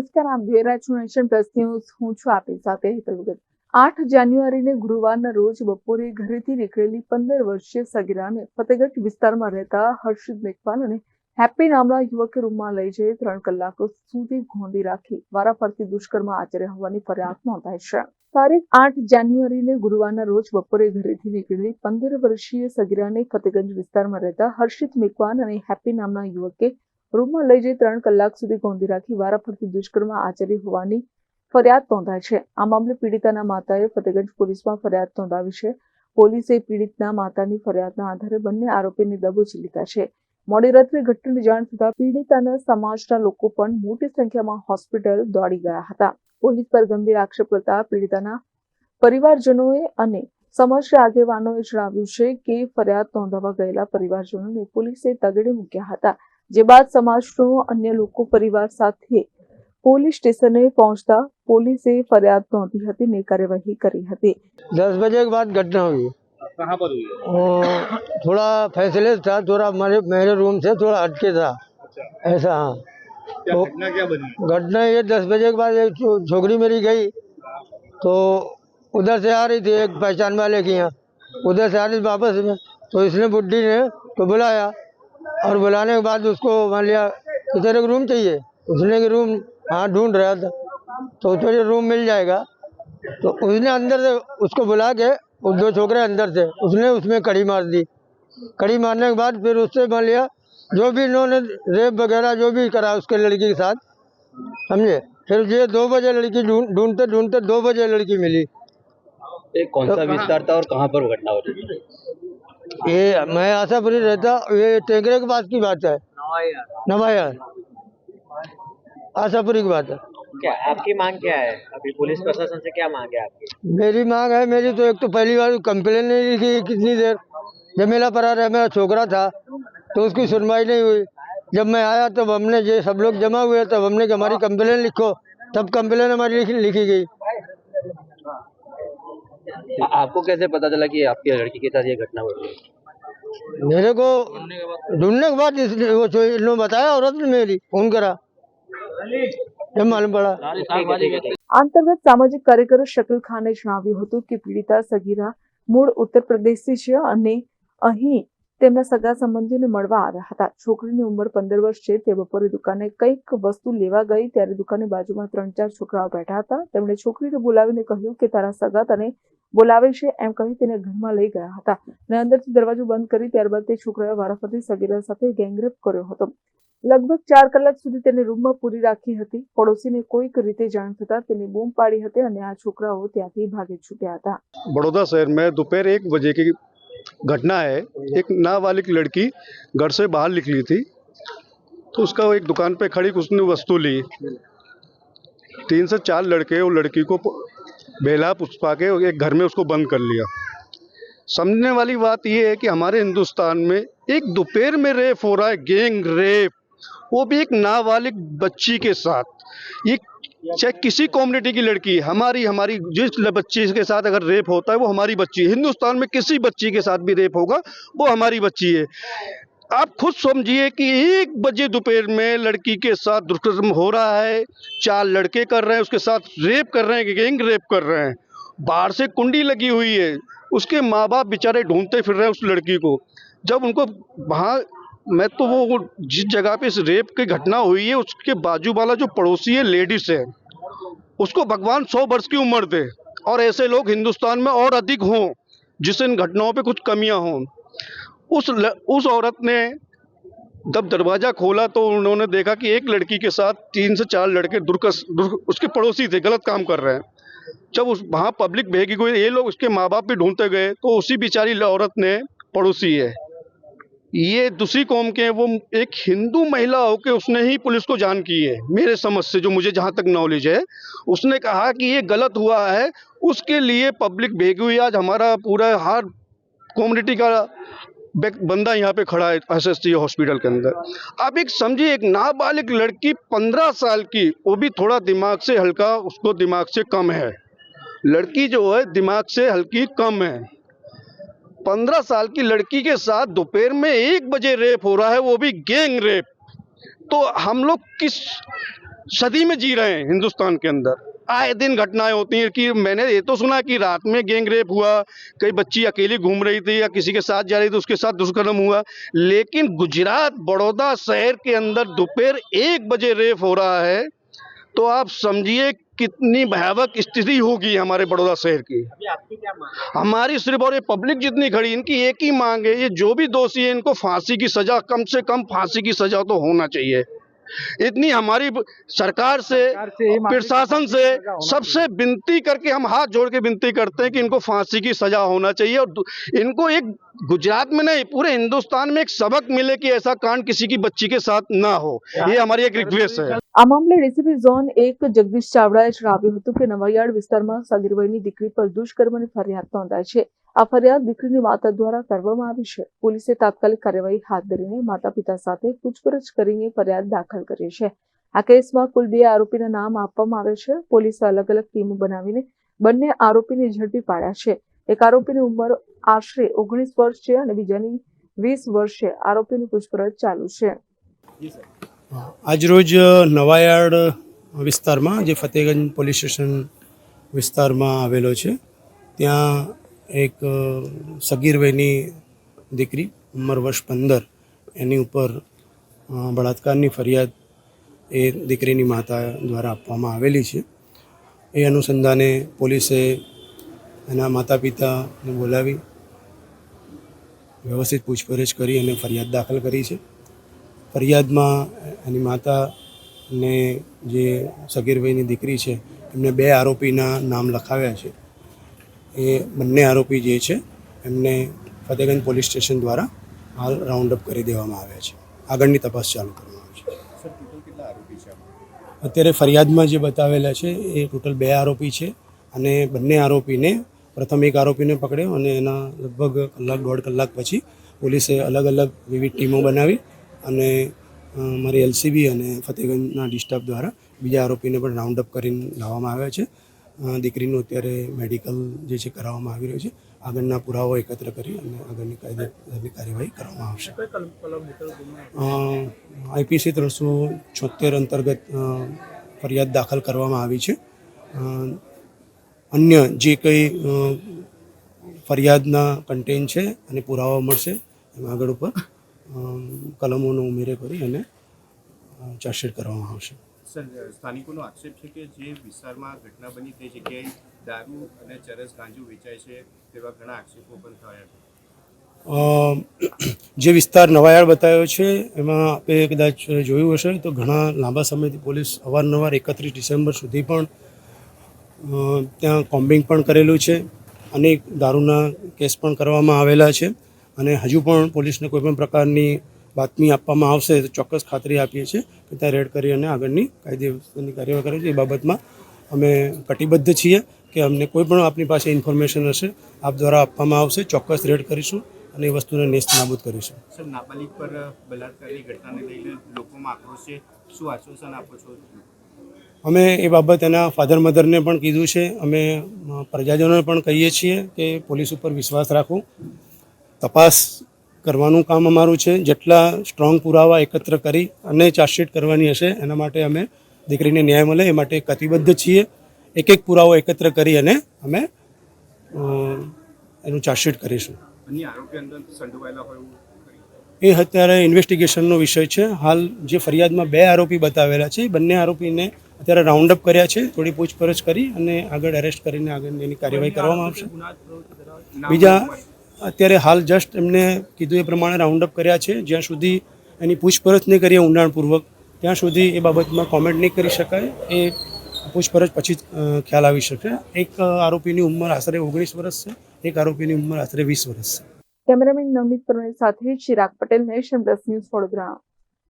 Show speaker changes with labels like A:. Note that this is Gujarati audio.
A: નમસ્કાર આપ જોઈ રહ્યા છો નેશન પ્લસ ન્યૂઝ. હું છું આપની સાથે હેતલ ભગત આઠ જાન્યુઆરીને ગુરુવારના રોજ બપોરે ઘરેથી નીકળેલી પંદર વર્ષીય સગીરાને ફતેગઢ વિસ્તારમાં રહેતા હર્ષિત મેઘવાલ અને હેપી નામના યુવકે રૂમમાં લઈ જઈ ત્રણ કલાકો સુધી ગોંધી રાખી. વારાફરતી દુષ્કર્મ આચર્યા હોવાની ફરિયાદ નોંધાઈ છે. તારીખ આઠ જાન્યુઆરીને ગુરુવારના રોજ બપોરે ઘરેથી નીકળેલી પંદર વર્ષીય સગીરાને ફતેગંજ વિસ્તારમાં રહેતા હર્ષિત મેકવાન અને હેપ્પી નામના યુવકે રૂમમાં લઈ જઈ ત્રણ કલાક સુધી ગોંધી રાખી વારાફરતી દુષ્કર્મ આચરી હોવાની ફરિયાદ નોંધાઈ છે. આ મામલે પીડિતાના માતાએ ફતેગંજ પોલીસમાં ફરિયાદ નોંધાવી છે. પોલીસે પીડિતના માતાની ફરિયાદના આધારે બંને આરોપીને દબોચી લીધા છે. મોડી રાત્રે ઘટનાની જાણ થતા પીડિતાના સમાજના લોકો પણ મોટી સંખ્યામાં હોસ્પિટલ દોડી ગયા હતા. પોલીસ પર ગંભીર આક્ષેપ કરતા પીડિતાના પરિવારજનોએ અને સમાજના આગેવાનોએ જણાવ્યું છે કે ફરિયાદ નોંધાવવા ગયેલા પરિવારજનોને પોલીસે તગડે મૂક્યા હતા. જે બાદ સમાજનો અન્ય લોકો પરિવાર સાથે પોલીસ સ્ટેશને પહોંચતા પોલીસે ફરિયાદ નોંધી હતી ને કાર્યવાહી કરી હતી
B: दस बजे के बाद घटना हुई
C: कहाँ पर हुई है
B: और थोड़ा फैसले था थोड़ा हमारे मेरे रूम से थोड़ा हटके था
C: अच्छा
B: ऐसा हाँ
C: क्या
B: तो-
C: घटना क्या बनी
B: घटना ये दस बजे के बाद एक छो- छोकरी मेरी गई तो उधर से आ रही थी एक पहचान वाले की यहाँ उधर से आ रही थी वापस में तो इसने बुढ़ी ने तो बुलाया और बुलाने के बाद उसको मान लिया कि तेरे को रूम चाहिए। उसने कि रूम हाँ ढूंढ रहा था। तो तुझे रूम मिल जाएगा। तो उसने अंदर से उसको बुला के वो दो छोकरे अंदर थे उसने उसमें कड़ी मार दी। कड़ी मारने के बाद फिर उससे मान लिया जो भी इन्होंने रेप वगैरह जो भी करा उसके लड़की के साथ समझे? फिर ये दो बजे लड़की ढूंढते ढूंढते दो बजे लड़की मिली।
D: ये कौन सा विस्तार था और कहाँ पर घटना हो रही
B: ये मैं आशापुरी रहता ये टेंकरे के पास की बात है। नवाया आशापुरी की बात है।
E: क्या आपकी मांग क्या है? अभी पुलिस प्रशासन से क्या मांग है आपकी?
B: मेरी मांग है मेरी तो एक तो पहली बार कंप्लेन नहीं लिखी कितनी देर। जब मेरा परा रहा मेरा छोकरा था तो उसकी सुनवाई नहीं हुई। जब मैं आया तब हमने ये सब लोग जमा हुए तब हमने कि हमारी कंप्लेन लिखो। तब कंप्लेन हमारी लिखी, लिखी गई।
D: आ- आपको कैसे पता चला कि आपकी लड़की के साथ ये घटना हो रही है
B: मेरे को ढूंढने के बाद इस वो जो इन्होंने बताया औरत ने मेरी फोन करा जब मालूम पड़ा
A: આ અંતર્ગત સામાજિક કાર્યકર શકીલ ખાને જણાવ્યું હતું કે પીડિતા સગીરા મૂળ ઉત્તર પ્રદેશથી છે અને અહીં તેમના સગા સંબંધીઓને મળવા આવ્યા હતા છોકરીની ઉંમર પંદર વર્ષ છે તે બપોરે દુકાને કંઈક વસ્તુ લેવા ગઈ ત્યારે દુકાનની બાજુમાં ત્રણ ચાર છોકરાઓ બેઠા હતા તેમણે છોકરીને બોલાવીને કહ્યું કે તારા સગા તને બોલાવે છે એમ કહી તેને ઘરમાં લઈ ગયા હતા અને અંદરથી દરવાજો બંધ કરી ત્યારબાદ તે છોકરાએ વારાફરતી સગીરા સાથે ગેંગરેપ કર્યો હતો લગભગ ચાર કલાક સુધી તેને રૂમમાં પૂરી રાખી હતી પડોશીને કોઈક રીતે જાણ થતા તેને બૂમ પાડી હતી અને આ છોકરાઓ ત્યાંથી ભાગી છૂટ્યા હતા
F: बड़ौदा शहर में दोपहर एक बजे की घटना है। एक नाबालिग लड़की घर से बाहर निकली थी तो उसका एक दुकान पे खड़ी, उसने वस्तु ली। तीन से चार लड़के, वो लड़की को बेला पुष्पा के एक घर में उसको बंद कर लिया। समझने वाली बात यह है कि हमारे हिंदुस्तान में एक दोपहर में रेप हो रहा है, गैंग रेप। वो भी एक नाबालिग बच्ची के साथ। ये चाहे किसी कम्युनिटी की लड़की, हमारी हमारी, जिस बच्ची के साथ अगर रेप होता है, वो हमारी बच्ची है। हिंदुस्तान में किसी बच्ची के साथ भी रेप होगा, वो हमारी बच्ची है। आप खुद समझिए कि एक बजे दोपहर में लड़की के साथ दुष्कर्म हो रहा है, चार लड़के कर रहे हैं, उसके साथ रेप कर रहे हैं गैंग रेप कर रहे हैं। बाहर से कुंडी लगी हुई है, उसके माँ बाप बेचारे ढूंढते फिर रहे हैं उस लड़की को। जब उनको वहाँ मैं तो वो जिस जगह पे इस रेप की घटना हुई है उसके बाजू वाला जो पड़ोसी है लेडीज़ है उसको भगवान सौ वर्ष की उम्र दे। और ऐसे लोग हिंदुस्तान में और अधिक हों जिससे इन घटनाओं पे कुछ कमियाँ हों। उस ल, उस औरत ने जब दरवाज़ा खोला तो उन्होंने देखा कि एक लड़की के साथ तीन से चार लड़के दुर्कस दुर, उसके पड़ोसी थे गलत काम कर रहे हैं। जब उस वहाँ पब्लिक भेगी गई ये लोग उसके माँ बाप भी ढूंढते गए तो उसी बेचारी औरत ने पड़ोसी है। ये दूसरी कौम के हैं, वो एक हिंदू महिला होकर उसने ही पुलिस को जान की है, मेरे समझ से, जो मुझे जहाँ तक नॉलेज है। उसने कहा कि ये गलत हुआ है, उसके लिए पब्लिक भेगी हुई, आज हमारा पूरा हर कम्युनिटी का बंदा यहाँ पे खड़ा है एस एस हॉस्पिटल के अंदर। आप एक समझिए, एक नाबालिग लड़की पंद्रह साल की, वो भी थोड़ा दिमाग से हल्का, उसको दिमाग से कम है। लड़की जो है, दिमाग से हल्की कम है। पंद्रह साल की लड़की के साथ दोपहर में एक बजे रेप हो रहा है, वो भी गैंग रेप। तो हम लोग किस सदी में जी रहे हैं हिंदुस्तान के अंदर? आए दिन घटनाएँ होती हैं कि मैंने ये तो सुना कि रात में गैंग रेप हुआ, कई बच्ची अकेली घूम रही थी या किसी के साथ जा रही थी, उसके साथ दुष्कर्म हुआ। लेकिन गुजरात बड़ौदा शहर के अंदर दोपहर एक बजे रेप हो रहा है तो आप समझिए कितनी भयावह स्थिति होगी हमारे बड़ौदा शहर की? हमारी सिर्फ़ और ये पब्लिक जितनी खड़ी इनकी एक ही मांग है ये जो भी दोषी है इनको फांसी की सजा कम से कम फांसी की सजा तो होना चाहिए। इतनी हमारी सरकार से प्रशासन से सबसे विनती करके हम हाथ जोड़ के विनती करते हैं कि इनको फांसी की सजा होना चाहिए और इनको एक गुजरात में नहीं पूरे हिंदुस्तान में एक सबक मिले कि ऐसा कांड किसी की बच्ची के साथ ना हो ये हमारी एक रिक्वेस्ट है
A: આ મામલે ડીસીપી ઝોન એક જગદીશ ચાવડાએ જણાવ્યું હતું કે નવાયાર્ડ વિસ્તારમાં સગીર વયની દીકરી પર દુષ્કર્મની ફરિયાદ નોંધાઈ છે આ ફરિયાદ દીકરીની માતા દ્વારા કરવામાં આવી છે પોલીસે તાત્કાલિક કાર્યવાહી હાથ ધરીને માતા પિતા સાથે પૂછપરછ કરીને ફરિયાદ દાખલ કરી છે આ કેસમાં કુલ બે આરોપીના નામ આપવામાં આવે છે પોલીસે અલગ અલગ ટીમો બનાવીને બંને આરોપીને ઝડપી પાડ્યા છે એક આરોપીની ઉંમર આશરે ઓગણીસ વર્ષ છે અને બીજાની વીસ વર્ષે આરોપીની પૂછપરછ ચાલુ છે.
G: આજરોજ નવાયાર્ડ વિસ્તારમાં, જે ફતેગંજ પોલીસ સ્ટેશન વિસ્તારમાં આવેલો છે, ત્યાં એક સગીરભાઈની દીકરી ઉંમર વર્ષ પંદર, એની ઉપર બળાત્કારની ફરિયાદ એ દીકરીની માતા દ્વારા આપવામાં આવેલી છે. એ અનુસંધાને પોલીસે એના માતા પિતાને બોલાવી વ્યવસ્થિત પૂછપરછ કરી અને ફરિયાદ દાખલ કરી છે. ફરિયાદમાં એની માતાને જે સગીરભાઈની દીકરી છે એમને બે આરોપીના નામ લખાવ્યા છે. એ બંને આરોપી જે છે એમને ફતેગંજ પોલીસ સ્ટેશન દ્વારા હાલ રાઉન્ડ અપ કરી દેવામાં આવ્યા છે. આગળની તપાસ ચાલુ કરવામાં આવી છે. અત્યારે ફરિયાદમાં જે બતાવેલા છે એ ટોટલ બે આરોપી છે અને બંને આરોપીને પ્રથમ એક આરોપીને પકડ્યો અને એના લગભગ કલાક દોઢ કલાક પછી પોલીસે અલગ અલગ વિવિધ ટીમો બનાવી અને મારી એલસીબી અને ફતેગંજના ડિસ્ટાફ દ્વારા બીજા આરોપીને પણ રાઉન્ડ અપ કરીને લાવવામાં આવ્યા છે. દીકરીનું અત્યારે મેડિકલ જે છે કરાવવામાં આવી રહ્યું છે. આગળના પુરાવો એકત્ર કરી અને આગળની કાયદેસરની કાર્યવાહી કરવામાં આવશે. આઈપીસી ત્રણસો છોતેર અંતર્ગત ફરિયાદ દાખલ કરવામાં આવી છે. અન્ય જે કંઈ ફરિયાદના કન્ટેન્ટ છે અને પુરાવા મળશે એમાં આગળ ઉપર કલમોનો ઉમેરે કરી અને ચાર્જશીટ કરવામાં આવશે.
C: સર સ્થાનિકોનો આક્ષેપ છે કે જે વિસ્તારમાં ઘટના બની તે જગ્યાએ દારૂ અને ચરસ ગાંજુ વેચાય છે તેવા ઘણા આક્ષેપો પણ થયા છે.
G: જે વિસ્તાર નવાયાળ બતાવ્યો છે એમાં આપે કદાચ જોયું હશે તો ઘણા લાંબા સમયથી પોલીસ અવારનવાર એકત્રીસ ડિસેમ્બર સુધી પણ ત્યાં કોમ્બિંગ પણ કરેલું છે. અનેક દારૂના કેસ પણ કરવામાં આવેલા છે અને હજુ પણ પોલીસને કોઈપણ પ્રકારની બાતમી આપવામાં આવશે તો ચોક્કસ ખાતરી આપીએ છીએ કે ત્યાં રેડ કરી અને આગળની કાયદેસરની કાર્યવાહી કરે છે. એ બાબતમાં અમે કટિબદ્ધ છીએ કે અમને કોઈ પણ આપની પાસે ઇન્ફોર્મેશન હશે, આપ દ્વારા આપવામાં આવશે. ચોક્કસ રેડ કરીશું અને એ વસ્તુને નેસ્ત નાબૂદ કરીશું.
C: સર નાબાલિક પર બલાત્કારની ઘટનાને લઈને લોકોમાં આક્રોશ છે. શું આશ્વાસન આપો છો?
G: અમે એ બાબત એના ફાધર મધરને પણ કીધું છે. અમે પ્રજાજનોને પણ કહીએ છીએ કે પોલીસ ઉપર વિશ્વાસ રાખો. તપાસ કરવાનું કામ અમારું છે. જેટલા સ્ટ્રોંગ પુરાવા એકત્ર કરી અને ચાર્જશીટ કરવાની હશે એના માટે અમે દીકરીને ન્યાય મળે. એ માટે કતિબદ્ધ છીએ. એક એક પુરાવો એકત્ર કરી અને અમે એનું ચાર્જશીટ કરીશું? એ અત્યારે ઇન્વેસ્ટિગેશનનો વિષય છે. હાલ જે ફરિયાદમાં બે આરોપી બતાવેલા છે એ બંને આરોપીને અત્યારે રાઉન્ડ અપ કર્યા છે, થોડી પૂછપરછ કરી અને આગળ એરેસ્ટ કરીને આગળ એની કાર્યવાહી કરવામાં આવશે. બીજા, અત્યારે હાલ જસ્ટ એમને કીધું એ પ્રમાણે રાઉન્ડ અપ કર્યા છે, જ્યાં સુધી એની પૂછપરછ નહીં કરીએ ઊંડાણપૂર્વક, ત્યાં સુધી એ બાબતમાં કોમેન્ટ નહીં કરી શકાય, એ પૂછપરછ પછી ખ્યાલ આવી શકે. એક આરોપીની ઉંમર આશરે ઓગણીસ વર્ષ છે, એક આરોપીની ઉંમર આશરે વીસ વર્ષ છે.
A: કેમેરામેન નવનીત પરમાર સાથે Chirag Patel, nation plus news Vadodara.